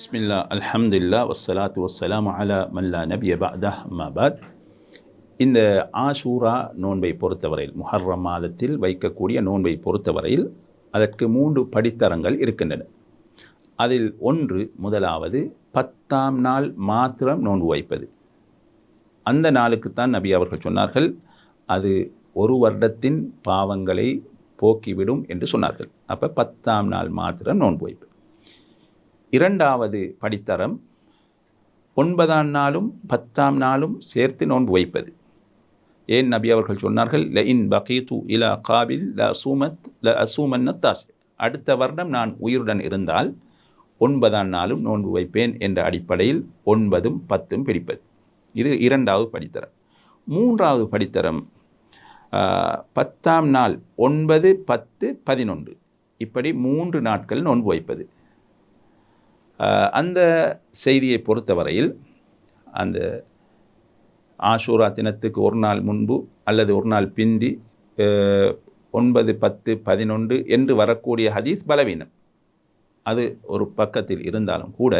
பிஸ்மில்லா அல்ஹம்துல்லா வசலாத்து வசலாம் அலா மல்லா நபிய பாதா அம்மாபாத் இந்த ஆஷூரா நோன்பை பொறுத்தவரையில் முஹர்ரம் மாதத்தில் வைக்கக்கூடிய நோன்பை பொறுத்தவரையில் அதற்கு மூன்று படித்தரங்கள் இருக்கின்றன. அதில் ஒன்று முதலாவது பத்தாம் நாள் மாத்திரம் நோன்பு வைப்பது. அந்த நாளுக்குத்தான் நபி அவர்கள் சொன்னார்கள் அது ஒரு வருடத்தின் பாவங்களை போக்கிவிடும் என்று சொன்னார்கள். அப்போ பத்தாம் நாள் மாத்திரம் நோன்பு வைப்பு. இரண்டாவது படித்தரம் ஒன்பதாம் நாளும் பத்தாம் நாளும் சேர்த்து நோன்பு வைப்பது. ஏன் நபி அவர்கள் சொன்னார்கள்? ல இன் பகீத்து இலா காபில் ல அசூமத் ல அசூமன்ன தாஸ் அடுத்த வருடம் நான் உயிருடன் இருந்தால் ஒன்பதாம் நாளும் நோன்பு வைப்பேன் என்ற அடிப்படையில் ஒன்பதும் பத்தும் பிடிப்பது. இது இரண்டாவது படித்தரம். மூன்றாவது படித்தரம் பத்தாம் நாள் ஒன்பது பத்து பதினொன்று. இப்படி மூன்று நாட்கள் நோன்பு வைப்பது. அந்த செய்தியை பொறுத்தவரையில் அந்த ஆஷூரா தினத்துக்கு ஒரு நாள் முன்பு அல்லது ஒரு நாள் பிந்தி ஒன்பது பத்து பதினொன்று என்று வரக்கூடிய ஹதீஸ் பலவீனம். அது ஒரு பக்கத்தில் இருந்தாலும் கூட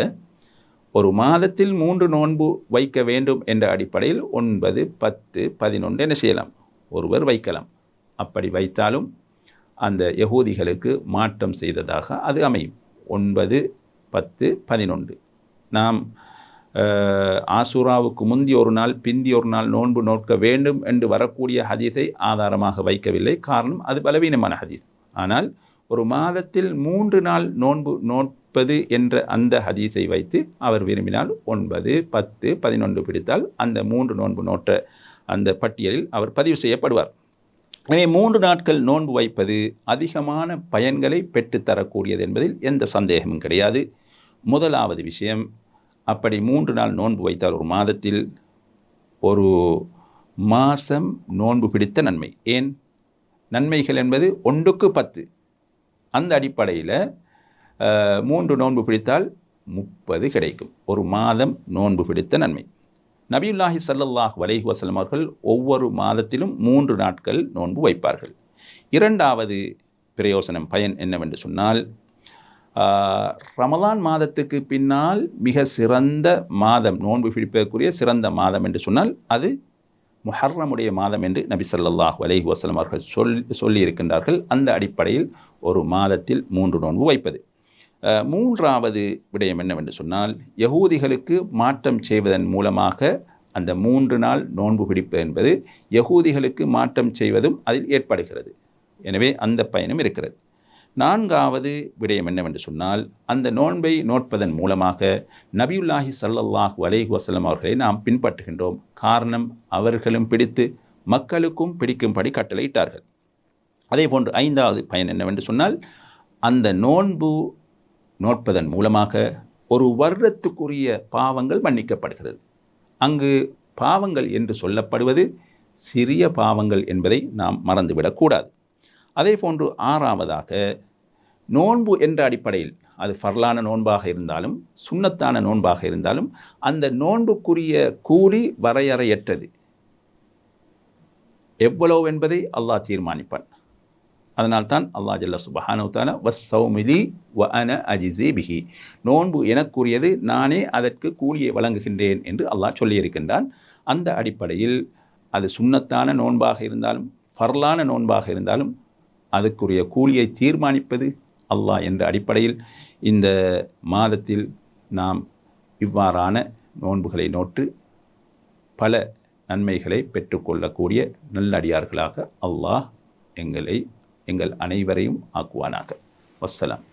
ஒரு மாதத்தில் மூன்று நோன்பு வைக்க வேண்டும் என்ற அடிப்படையில் ஒன்பது பத்து பதினொன்று என்ன செய்யலாம்? ஒருவர் வைக்கலாம். அப்படி வைத்தாலும் அந்த யகூதிகளுக்கு மாற்றம் செய்ததாக அது அமையும். ஒன்பது பத்து பதினொன்று நாம் ஆசுராவுக்கு முந்தி ஒரு நாள் பிந்தி ஒரு நாள் நோன்பு நோக்க வேண்டும் என்று வரக்கூடிய ஹதீஸை ஆதாரமாக வைக்கவில்லை. காரணம் அது பலவீனமான ஹதீஸ். ஆனால் ஒரு மாதத்தில் மூன்று நாள் நோன்பு நோட்பது என்ற அந்த ஹதீஸை வைத்து அவர் விரும்பினால் ஒன்பது பத்து பதினொன்று பிடித்தால் அந்த மூன்று நோன்பு நோட்ட அந்த பட்டியலில் அவர் பதிவு செய்யப்படுவார். எனவே மூன்று நாட்கள் நோன்பு வைப்பது அதிகமான பயன்களை பெற்றுத்தரக்கூடியது என்பதில் எந்த சந்தேகமும் கிடையாது. முதலாவது விஷயம் அப்படி மூன்று நாள் நோன்பு வைத்தால் ஒரு மாதத்தில் ஒரு மாதம் நோன்பு பிடித்த நன்மை. ஏன்? நன்மைகள் என்பது ஒன்றுக்கு பத்து. அந்த அடிப்படையில் மூன்று நோன்பு பிடித்தால் முப்பது கிடைக்கும். ஒரு மாதம் நோன்பு பிடித்த நன்மை. நபியுல்லாஹி சல்லாஹ் வலைஹி வசலம் அவர்கள் ஒவ்வொரு மாதத்திலும் மூன்று நாட்கள் நோன்பு வைப்பார்கள். இரண்டாவது பிரயோசனம் பயன் என்னவென்று சொன்னால் ரமலான் மாதத்துக்கு பின்னால் மிக சிறந்த மாதம் நோன்பு பிடிப்பதற்குரிய சிறந்த மாதம் என்று சொன்னால் அது முஹர்ரமுடைய மாதம் என்று நபி சல்லாஹ் அலஹி வசலம் அவர்கள் சொல் சொல்லியிருக்கின்றார்கள். அந்த அடிப்படையில் ஒரு மாதத்தில் மூன்று நோன்பு வைப்பது. மூன்றாவது விடயம் என்னவென்று சொன்னால் யகூதிகளுக்கு மாற்றம் செய்வதன் மூலமாக அந்த மூன்று நாள் நோன்பு பிடிப்பு என்பது யகூதிகளுக்கு மாற்றம் செய்வதும் அதில் ஏற்படுகிறது. எனவே அந்த பயனும் இருக்கிறது. நான்காவது விடயம் என்னவென்று சொன்னால் அந்த நோன்பை நோட்பதன் மூலமாக நபியுல்லாஹி சல்லல்லாஹ் அலேஹி வசலம் அவர்களை நாம் பின்பற்றுகின்றோம். காரணம் அவர்களும் பிடித்து மக்களுக்கும் பிடிக்கும்படி கட்டளையிட்டார்கள். அதே போன்று ஐந்தாவது பயன் என்னவென்று சொன்னால் அந்த நோன்பு நோட்பதன் மூலமாக ஒரு வருடத்துக்குரிய பாவங்கள் மன்னிக்கப்படுகிறது. அங்கு பாவங்கள் என்று சொல்லப்படுவது சிறிய பாவங்கள் என்பதை நாம் மறந்துவிடக்கூடாது. அதே போன்று ஆறாவதாக நோன்பு என்ற அடிப்படையில் அது ஃபர்லான நோன்பாக இருந்தாலும் சுண்ணத்தான நோன்பாக இருந்தாலும் அந்த நோன்புக்குரிய கூலி வரையறையற்றது. எவ்வளவு என்பதை அல்லாஹ் தீர்மானிப்பான். அதனால்தான் அல்லா ஜல்ல சுபஹானுத்தான வஸ் சௌமிதி வ அன அஜிசே பிஹி. நோன்பு எனக்குரியது நானே அதற்கு கூலியை வழங்குகின்றேன் என்று அல்லாஹ் சொல்லியிருக்கின்றான். அந்த அடிப்படையில் அது சுண்ணத்தான நோன்பாக இருந்தாலும் ஃபர்லான நோன்பாக இருந்தாலும் அதுக்குரிய கூலியை தீர்மானிப்பது அல்லாஹ் என்ற அடிப்படையில் இந்த மாதத்தில் நாம் இவ்வாறான நோன்புகளை நோற்று பல நன்மைகளை பெற்றுக்கொள்ளக்கூடிய நல்லடியார்களாக அல்லாஹ் எங்களை எங்கள் அனைவரையும் ஆக்குவானாக. வசலாம்